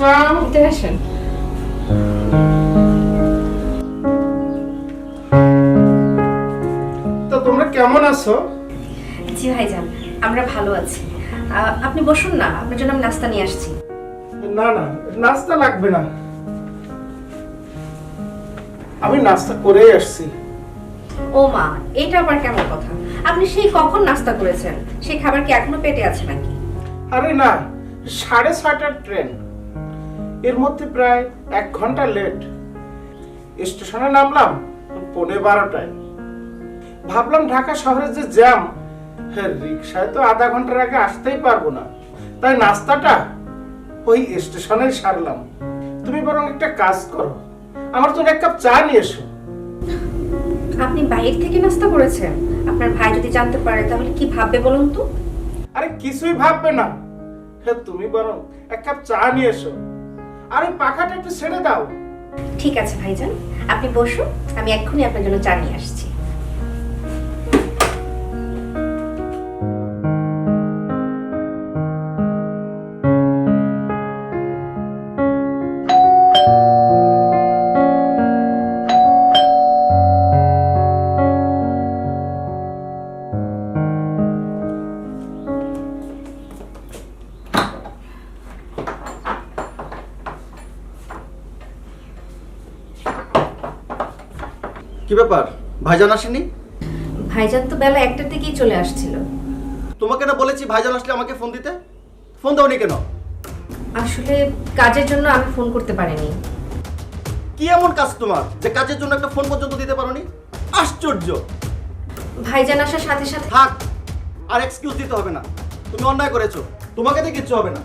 আসসালামু ভিতরে আসেন তো তোমরা কেমন আছো? জি ভাইজান আমরা ভালো আছি। আহ, আপনি বসুন না আপনার জন্য আমি নাস্তা নিয়ে আসছি। না না নাস্তা লাগবে না। আমি নাস্তা করেই আসছি। ও মা এটা আবার কেমন কথা? আপনি সেই কখন নাস্তা করেছেন? সেই খাবার কি এখনও পেটে আছে নাকি? আরে না সাড়ে ছটার ট্রেন। এর মধ্যে প্রায় এক ঘণ্টা লেট স্টেশনে নামলাম পৌনে বারোটায়। ভাবলাম ঢাকা শহরে যে জ্যাম হ্যাঁ রিক্সায় তো আধা ঘণ্টার আগে আসতেই পারব না। তাই নাস্তাটা ওই স্টেশনে সারলাম। তুমি বরং একটা কাজ করো। আমার জন্য এক কাপ চা নিয়ে এসো। আপনি বাইরে থেকে নাস্তা করেছেন? আপনার ভাই যদি জানতে পারে তাহলে কি ভাববে বলুন তো? আরে কিছুই ভাববে না। হ্যাঁ তুমি বরং এক কাপ চা নিয়ে এসো। আর পাখাটা একটু ছেড়ে দাও। ঠিক আছে, ভাইজান। আপনি বসুন, আমি এক্ষুনি আপনার জন্য চা নিয়ে আসছি। ব্যাপার? ভাইজান আসেনি? ভাইজান তো বেলা একটার দিকেই চলে আসছিল। তোমাকে না বলেছি ভাইজান আসলে আমাকে ফোন দিতে? ফোন দাওনি কেন? আসলে কাজের জন্য আমি ফোন করতে পারিনি। কি এমন কাজ তোমার? যে কাজের জন্য একটা ফোন পর্যন্ত দিতে পারোনি? আশ্চর্য! ভাইজান আসার সাথে সাথে থাক আর এক্সকিউজ দিতে হবে না। তুমি অন্যায় করেছ। তোমাকে দিয়ে কিচ্ছু হবে না।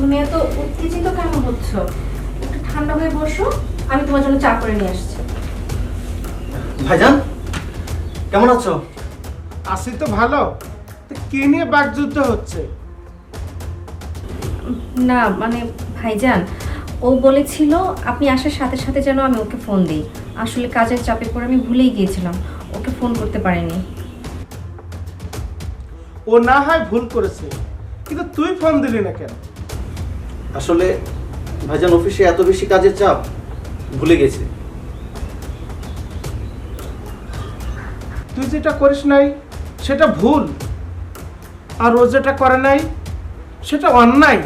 তুমি এত উত্তেজিত কেন হচ্ছ? একটু ঠান্ডা হয়ে বসো আমি তোমার জন্য চা করে নিয়ে আসছি। ভাইজান কেমন আছো? আসি তো ভালো। তো কে নিয়ে বাকযুদ্ধ হচ্ছে? না মানে ভাইজান ও বলেছিল আপনি আসার সাথে সাথে যেন আমি ওকে ফোন দিই। আসলে কাজের চাপে পড়ে আমি ভুলেই গিয়েছিলাম ওকে ফোন করতে পারিনি। ও না হয় ভুল করেছে কিন্তু তুই ফোন দিলি না কেন? আসলে ভাইজান অফিসে এত বেশি কাজের চাপ ভুলে গেছে। তুই যেটা করিস নাই সেটা ভুল। আর ও যেটা করে নাই সেটা অন্যায়।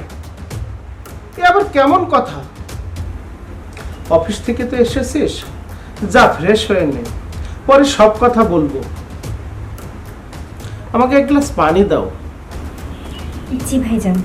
এ আবার কেমন কথা? অফিস থেকে তো এসেছিস যা ফ্রেশ হয়ে নে। পরে সব কথা বলব। আমাকে এক গ্লাস পানি দাও। জি ভাইজান।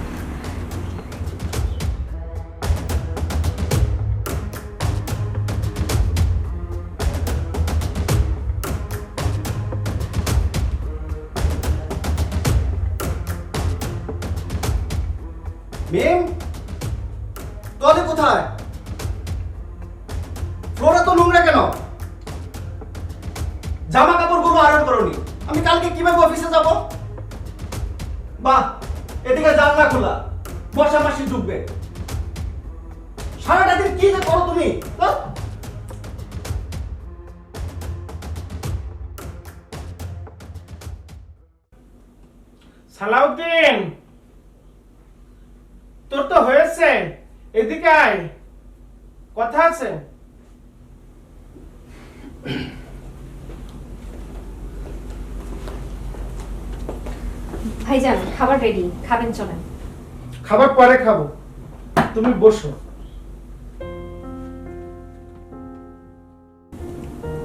সালাউদ্দিন তোর তো হয়েছে। এদিকে আয়। কথা আছে? ভাইজান খাবার রেডি খাবেন চলেন। খাবার পরে খাব। তুমি বসো।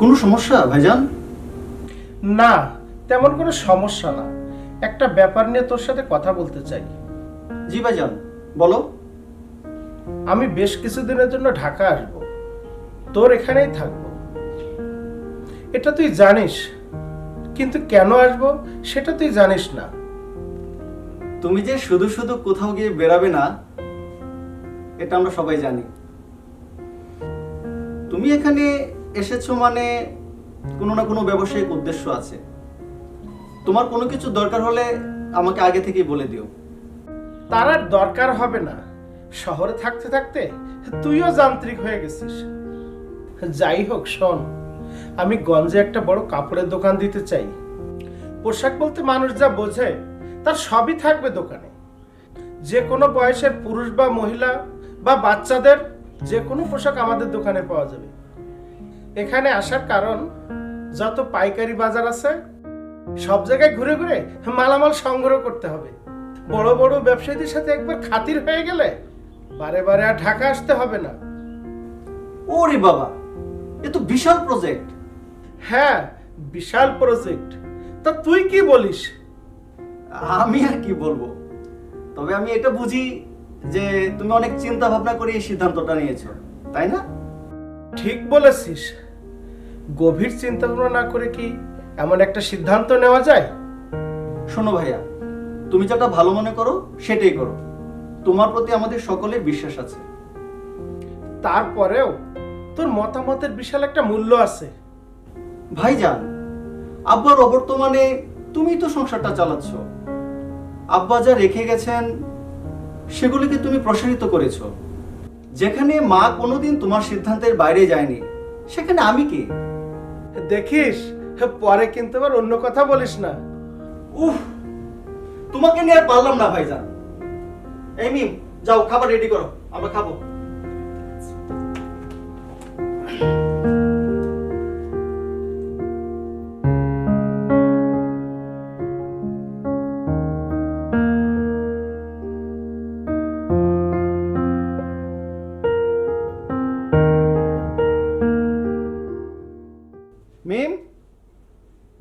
কোনো সমস্যা ভাইজান? না তেমন কোনো সমস্যা না। একটা ব্যাপার নিয়ে তোর সাথে কথা বলতে চাই। জি ভাইজান বলো। আমি বেশ কিছুদিনের জন্য ঢাকা আসব। তোর এখানেই থাকব। এটা তুই জানিস কিন্তু কেন আসব সেটা তুই জানিস না। তুমি যে শুধু শুধু কোথাও গিয়ে বেরাবে না এটা আমরা সবাই জানি। তুমি এখানে এসেছ মানে কোনো না কোনো ব্যবসায়িক উদ্দেশ্য আছে। তোমার কোনো কিছু দরকার হলে আমাকে আগে থেকেই বলে দিও। তার আর দরকার হবে না। শহরে থাকতে থাকতে তুইও যান্ত্রিক হয়ে গেছিস। যাই হোক, শোন, আমি গঞ্জে একটা বড় কাপড়ের দোকান দিতে চাই। পোশাক বলতে মানুষ যা বোঝে, তার সবই থাকবে দোকানে। যে কোনো বয়সের পুরুষ বা মহিলা বা বাচ্চাদের যে কোনো পোশাক আমাদের দোকানে পাওয়া যাবে। এখানে আসার কারণ, যত পাইকারি বাজার আছে সব জায়গায় ঘুরে ঘুরে মালামাল সংগ্রহ করতে হবে। বড় বড় ব্যবসায়ীদের সাথে একবার খাতির হয়ে গেলে বারে বারে আর ঢাকা আসতে হবে না। ওরে বাবা এ তো বিশাল প্রজেক্ট হ্যাঁ বিশাল প্রজেক্ট তা তুই কি বলিস? আমি আর কি বলব? তবে আমি এটা বুঝি যে তুমি অনেক চিন্তা ভাবনা করে এই সিদ্ধান্তটা নিয়েছো তাই না? ঠিক বলেছিস। গভীর চিন্তা ভাবনা না করে কি এমন একটা সিদ্ধান্ত নেওয়া যায়? শোনো ভাইয়া তুমি যেটা ভালো মনে করো সেটাই করো। তোমার প্রতি আমাদের সকলের বিশ্বাস আছে। তারপরেও তোর মতামতের বিশাল একটা মূল্য আছে। ভাইজান আব্বার অবর্তমানে তুমি তো সংসারটা চালাচ্ছ। আব্বা যা রেখে গেছেন সেগুলিকে তুমি প্রসারিত করেছ। যেখানে মা কোনোদিন তোমার সিদ্ধান্তের বাইরে যায়নি সেখানে আমি কি? দেখিস পরে কিন্তু আবার অন্য কথা বলিস না। উফ, তোমাকে নিয়ে আর পারলাম না, ভাইজান। এই মিম, যাও, খাবার রেডি করো, আমরা খাব।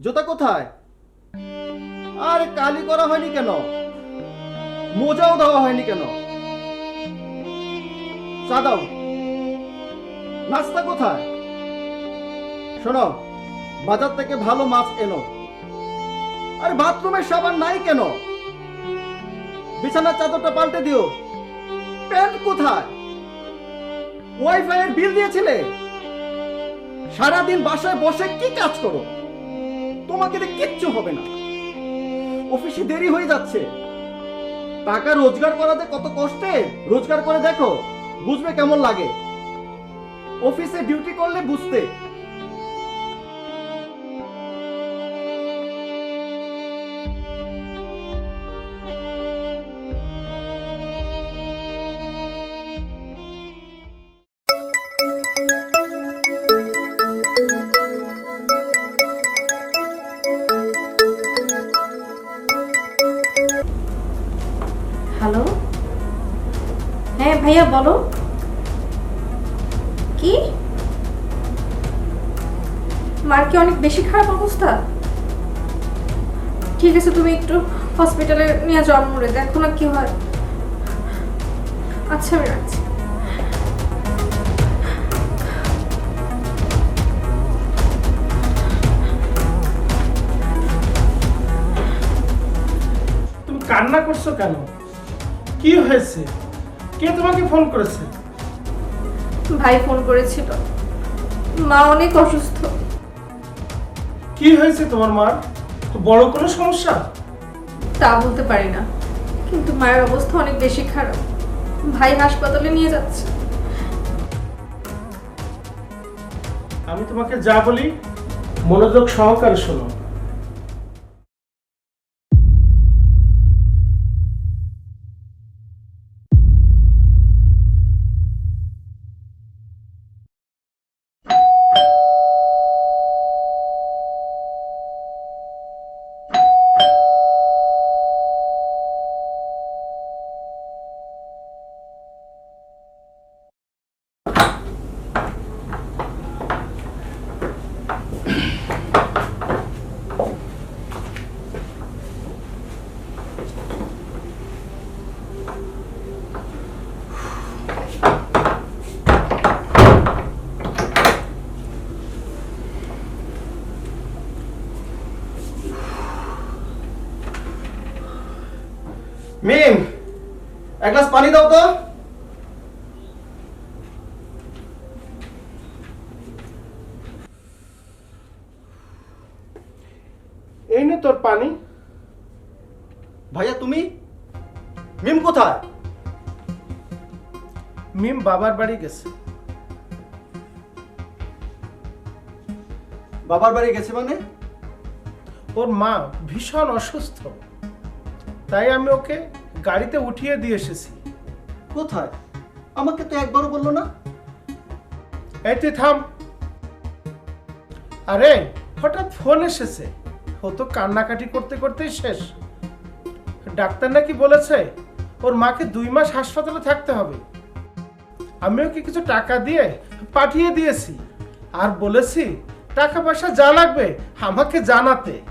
জুতা কোথায়? আর কালি করা হয়নি কেন? মোজাও দেওয়া হয়নি কেন? চা দাও। নাস্তা কোথায়? শোনো, বাজার থেকে ভালো মাছ এনো। আরে বাথরুমের সাবান নাই কেন? বিছানার চাদরটা পাল্টে দিও। প্যান্ট কোথায়? ওয়াইফাই এর বিল দিয়েছিলে? সারাদিন বাসায় বসে কি কাজ করো? তোমাকে দিয়ে কিচ্ছু হবে না। অফিসে দেরি হয়ে যাচ্ছে। টাকা রোজগার করাতে কত কষ্টে? রোজগার করে দেখো, বুঝবে কেমন লাগে। অফিসে ডিউটি করলে বুঝতে। বলো। কি? মার কি অনেক বেশি খারাপ অবস্থা? ঠিক আছে, তুমি একটু হসপিটালে নিয়ে যাও মোড়ে দেখো না কি হয়। আচ্ছা আমি রাখছি। তুমি কান্না করছ কেন? কি হয়েছে? কে তোমাকে ফোন করেছে? ভাই ফোন করেছিল। মা অনেক অসুস্থ। কি হয়েছে তোমার মার বড় কোনো সমস্যা? তা বলতে পারি না। কিন্তু মায়ের অবস্থা অনেক বেশি খারাপ। ভাই হাসপাতালে নিয়ে যাচ্ছে। আমি তোমাকে যা বলি মনোযোগ সহকারে শোনো মিম এক গ্লাস পানি দাও তো। এই নে তোর পানি। ভাইয়া তুমি? মিম কোথায়? মিম বাবার বাড়ি গেছে। বাবার বাড়ি গেছে মানে? ওর মা ভীষণ অসুস্থ। তাই আমি ওকে গাড়িতে উঠিয়ে দিয়ে এসেছি। কোথায়? আমাকে তো একবারও বলল না। এই তুই থাম। আরে, হঠাৎ ফোন এসেছে। ও তো কান্নাকাটি করতে করতেই শেষ। ডাক্তার নাকি বলেছে, ওর মাকে দুই মাস হাসপাতালে থাকতে হবে। আমি ওকে কিছু টাকা দিয়ে পাঠিয়ে দিয়েছি? আর বলেছি, টাকা পয়সা যা লাগবে, আমাকে জানাতে।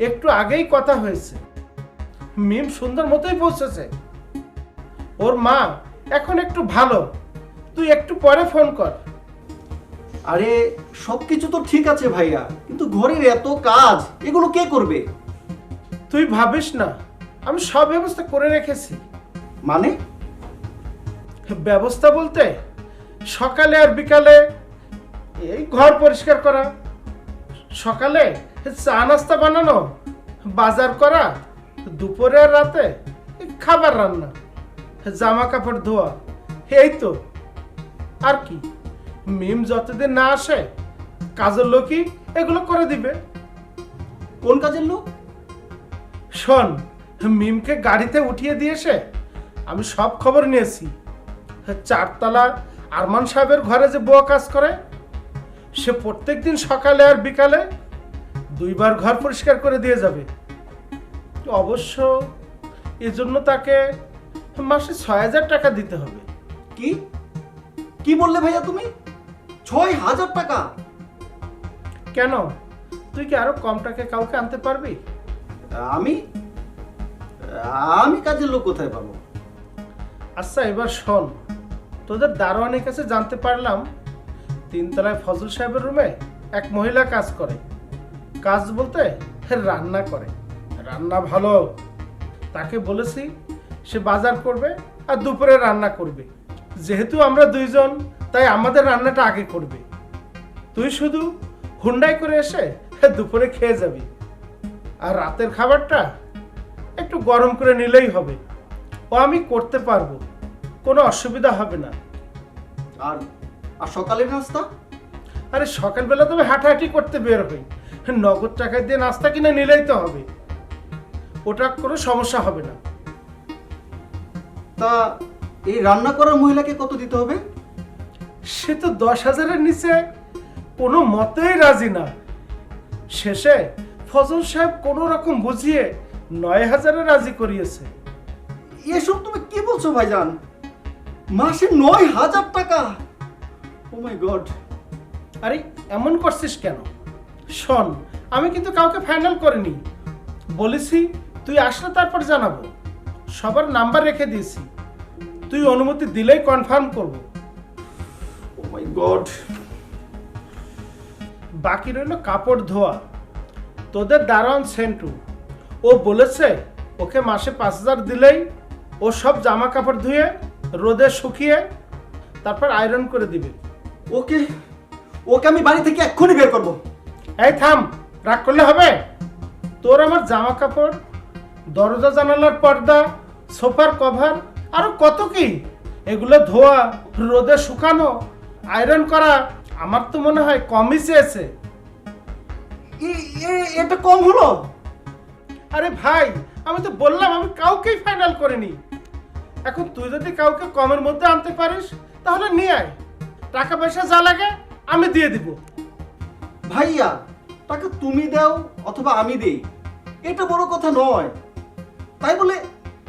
একটু আগেই কথা হয়েছে। মিম সুন্দর মতোই পৌঁছেছে। ওর মা এখন একটু ভালো। তুই একটু পরে ফোন কর। আরে সবকিছু তো ঠিক আছে ভাইয়া কিন্তু ঘরের এত কাজ এগুলো কে করবে? তুই ভাবিস না আমি সব ব্যবস্থা করে রেখেছি। মানে? ব্যবস্থা বলতে সকালে আর বিকালে এই ঘর পরিষ্কার করা সকালে চা নাস্তা বানানো বাজার করা দুপুরে আর রাতে খাবার রান্না। জামা কাপড় ধোয়া। এই তো। আর কি? মিম যতদিন না আসে কাজের লোকই এগুলো করে দিবে। কোন কাজের লোক? শোন মিমকে গাড়িতে উঠিয়ে দিয়েছে আমি সব খবর নিয়েছি। চারতলা আরমান সাহেবের ঘরে যে বুয়া কাজ করে সে প্রত্যেক দিন সকালে আর বিকালে দুইবার ঘর পরিষ্কার করে দিয়ে যাবে। অবশ্য এজন্য তাকে মাসে ছয় হাজার টাকা দিতে হবে। কি? কি বললে ভাইয়া তুমি? ছয় হাজার টাকা? কেন? তুই কি আরও কম টাকায় কাউকে আনতে পারবি? আমি? আমি কাজের লোক কোথায় পাবো? আচ্ছা এবার শোন। তোদের দারোয়ানের কাছে জানতে পারলাম, তিনতলায় ফজল সাহেবের রুমে এক মহিলা কাজ করে। কাজ বলতে রান্না করে। রান্না ভালো। তাকে বলেছি সে বাজার করবে আর দুপুরে রান্না করবে। যেহেতু আমরা দুইজন তাই আমাদের রান্নাটা আগে করবে। তুই শুধু হুন্ডাই করে এসে দুপুরে খেয়ে যাবি। আর রাতের খাবারটা একটু গরম করে নিলেই হবে। ও আমি করতে পারব কোনো অসুবিধা হবে না। আর আর সকালের নাস্তা? আরে সকালবেলা তবে হাঁটাহাঁটি করতে বের হই। নগদ টাকা দিয়ে নাস্তা কিনে নিলেই তো হবে। ওটা কোনো সমস্যা হবে না। তা এই রান্না করার মহিলাকে কত দিতে হবে? সে তো দশ হাজারের নিচে কোনো মতেই রাজি না। শেষে ফজল সাহেব কোনো রকম বুঝিয়ে নয় হাজারে রাজি করিয়েছে। এসব তুমি কি বলছো ভাইজান? মাসে নয় হাজার টাকা? Oh my god. আরে এমন করছিস কেন? শোন আমি কিন্তু কাউকে ফাইনাল করিনি। বলেছি তুই আসলে তারপর জানাব। সবার নাম্বার রেখে দিয়েছি। তুই অনুমতি দিলেই কনফার্ম করব। ও মাই গড বাকি রইল কাপড় ধোয়া। তোদের দারোয়ান সেন্টু। ও বলেছে ওকে মাসে পাঁচ হাজার দিলেই ও সব জামা কাপড় ধুয়ে রোদে শুকিয়ে তারপর আয়রন করে দিবে। ওকে ওকে আমি বাড়ি থেকে এক্ষুনি বের করব। এই থাম রাগ করলে হবে? তোর আমার জামা কাপড় দরজা, জানালার পর্দা, সোফার কভার, আরও কত কি? এগুলো ধোয়া, রোদে শুকানো, আয়রন করা, আমার তো মনে হয় কমই চেয়েছে। এটা কম হলো? আরে ভাই, আমি তো বললাম, আমি কাউকেই ফাইনাল করিনি। এখন তুই যদি কাউকে কমের মধ্যে আনতে পারিস, তাহলে নিয়ে আয়। টাকা পয়সা যা লাগে, আমি দিয়ে দিব। ভাইয়া, টাকা তুমি দাও অথবা আমি দেই। এটা বড় কথা নয়। তাই বলে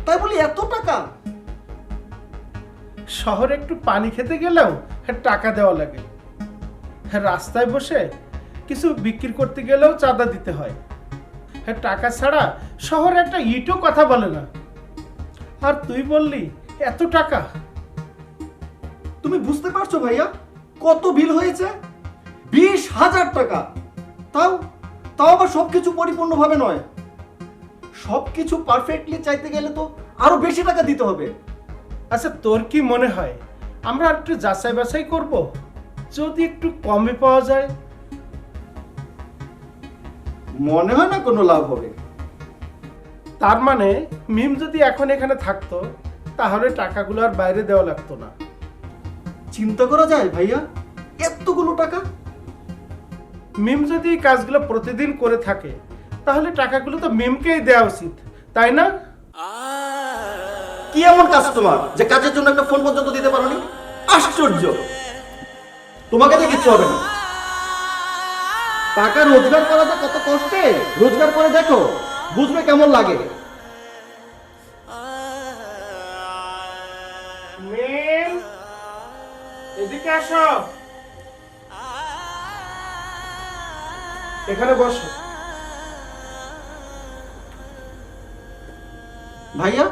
তাই বলে এত টাকা? শহরে একটু পানি খেতে গেলেও টাকা দেওয়া লাগে। রাস্তায় বসে কিছু বিক্রি করতে গেলেও চাঁদা দিতে হয়। হ্যাঁ টাকা ছাড়া শহরে একটা ইটও কথা বলে না। আর তুই বললি এত টাকা? তুমি বুঝতে পারছ ভাইয়া কত বিল হয়েছে? বিশ হাজার টাকা। তাও তাও আবার সবকিছু পরিপূর্ণভাবে নয়। সবকিছু পারফেক্টলি চাইতে গেলে তো আরও বেশি টাকা দিতে হবে। আচ্ছা তোর কি মনে হয় আমরা একটু যাচাই বাছাই করব? যদি একটু কমে পাওয়া যায়? মনে হয় না কোনো লাভ হবে। তার মানে মিম যদি এখন এখানে থাকতো তাহলে টাকাগুলো আর বাইরে দেওয়া লাগতো না। চিন্তা করা যায় ভাইয়া এতগুলো টাকা? মিম যদি এই কাজগুলো প্রতিদিন করে থাকে তাহলে টাকাগুলো তো মেমকেই দেওয়া উচিত তাই না? কি এমন কাজ তোমার যে কাজের জন্য একটা ফোন পর্যন্ত দিতে পারোনি? আশ্চর্য! তোমাকে দিয়ে কিচ্ছু হবে না। টাকা রোজগার করা তো কত কষ্টে রোজগার করে দেখো বুঝবে কেমন লাগে। এদিকে আসো। এখানে বসো। ভাইয়া,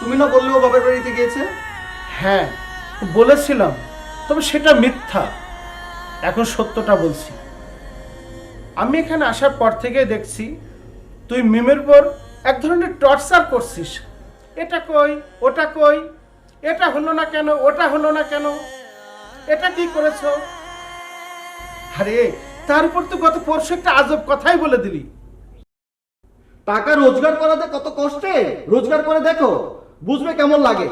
তুমি না বললে ও বাবার বাড়িতে গিয়েছে? হ্যাঁ বলেছিলাম, তবে সেটা মিথ্যা। এখন সত্যটা বলছি। আমি এখানে আসার পর থেকে দেখছি, তুই মিমের পর এক ধরনের টর্চার করছিস। এটা কই, ওটা কই, এটা হলো না কেন, ওটা হলো না কেন, এটা কি করেছ? আরে, তার উপর তো গত পরশু একটা আজব কথাই বলে দিলি। টাকা রোজগার করাতে কত কষ্টে? রোজগার করে দেখো, বুঝবে কেমন লাগে?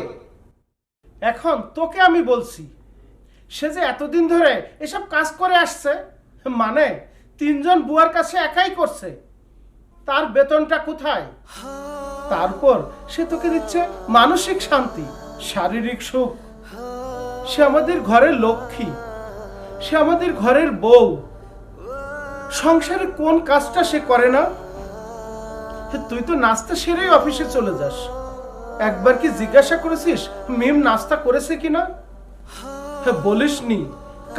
এখন তোকে আমি বলছি, সে যে এতদিন ধরে এসব কাজ করে আসছে মানে তিনজন বুয়ার কাছে একাই করছে, তার বেতনটা কোথায়? তারপর সে তোকে দিচ্ছে মানসিক শান্তি, শারীরিক সুখ। সে আমাদের ঘরের লক্ষ্মী, সে আমাদের ঘরের বউ। সংসারে কোন কাজটা সে করে না? তুই তো নাস্তা সেরেই অফিসে চলে যাস। একবার কি জিজ্ঞাসা করেছিস, মিম নাস্তা করেছে কিনা? বলিসনি,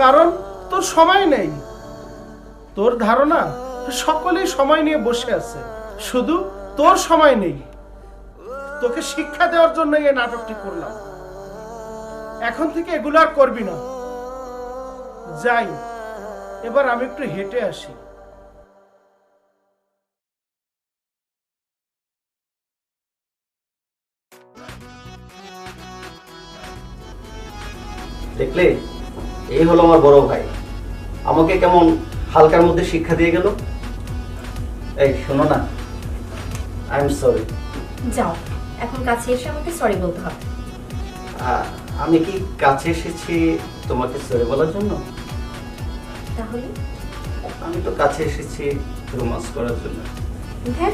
কারণ তোর সময় নেই। তোর ধারণা, সকলেই সময় নিয়ে বসে আছে, শুধু তোর সময় নেই। তোকে শিক্ষা দেওয়ার জন্য এই নাটকটি করলাম। এখন থেকে এগুলো আর করবি না। যাই, এবার আমি একটু হেঁটে আসি। দেখলে এই হলো আমার বড় ভাই। আমাকে কেমন হালকার মধ্যে শিক্ষা দিয়ে গেল? এই শোনো না। আই এম সরি যাও এখন কাছে এসে আমাকে সরি বলতে হবে। আমি কি কাছে এসেছি তোমাকে সরি বলার জন্য? তাহলে? আমি তো কাছে এসেছি রোমান্স করার জন্য। দেখ